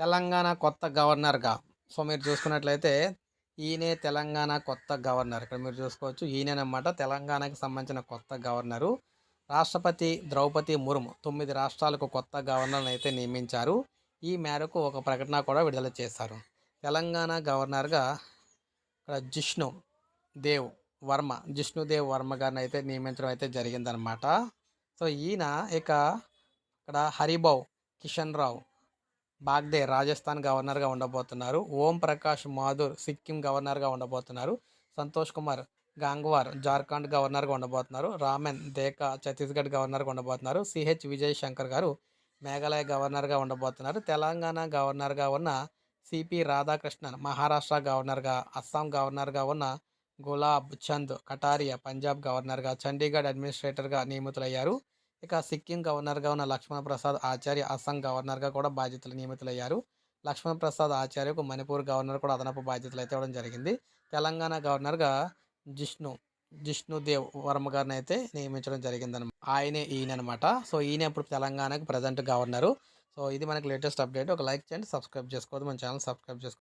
తెలంగాణ కొత్త గవర్నర్గా. సో మీరు చూసుకున్నట్లయితే ఈయనే తెలంగాణ కొత్త గవర్నర్. ఇక్కడ మీరు చూసుకోవచ్చు ఈయననమాట తెలంగాణకి సంబంధించిన కొత్త గవర్నరు. రాష్ట్రపతి ద్రౌపది ముర్ము తొమ్మిది రాష్ట్రాలకు కొత్త గవర్నర్ని అయితే నియమించారు. ఈ మేరకు ఒక ప్రకటన కూడా విడుదల చేశారు. తెలంగాణ గవర్నర్గా ఇక్కడ జిష్ణు దేవ్ వర్మ జిష్ణుదేవ్ వర్మ గారిని అయితే నియమించడం అయితే జరిగిందనమాట. సో ఈయన ఇక ఇక్కడ హరిబావ్ కిషన్ రావు బాగ్దే రాజస్థాన్ గవర్నర్గా ఉండబోతున్నారు. ఓం ప్రకాష్ మాథుర్ సిక్కిం గవర్నర్గా ఉండబోతున్నారు. సంతోష్ కుమార్ గాంగ్వార్ జార్ఖండ్ గవర్నర్గా ఉండబోతున్నారు. రామెన్ దేకా ఛత్తీస్గఢ్ గవర్నర్గా ఉండబోతున్నారు. సిహెచ్ విజయ్ శంకర్ గారు మేఘాలయ గవర్నర్గా ఉండబోతున్నారు. తెలంగాణ గవర్నర్గా ఉన్న సిపి రాధాకృష్ణన్ మహారాష్ట్ర గవర్నర్గా అస్సాం గవర్నర్గా ఉన్న గులాబ్ చంద్ కటారియా పంజాబ్ గవర్నర్గా చండీగఢ్ అడ్మినిస్ట్రేటర్గా నియమితులయ్యారు. ఇక సిక్కిం గవర్నర్గా ఉన్న లక్ష్మణ్ ప్రసాద్ ఆచార్య అస్సాం గవర్నర్గా కూడా బాధ్యతలు నియమితులయ్యారు. లక్ష్మణ్ ప్రసాద్ ఆచార్యకు మణిపూర్ గవర్నర్ కూడా అదనపు బాధ్యతలు అయితే ఇవ్వడం జరిగింది. తెలంగాణ గవర్నర్గా జిష్ణు జిష్ణుదేవ్ వర్మ గారిని అయితే నియమించడం జరిగిందనమాట ఆయనే ఈయన అనమాట సో ఈయన ఇప్పుడు తెలంగాణకి ప్రజెంట్ గవర్నరు. సో ఇది మనకి లేటెస్ట్ అప్డేట్. ఒక లైక్ చేయండి సబ్స్క్రైబ్ చేసుకోవద్దు. మన ఛానల్ సబ్స్క్రైబ్ చేసుకోండి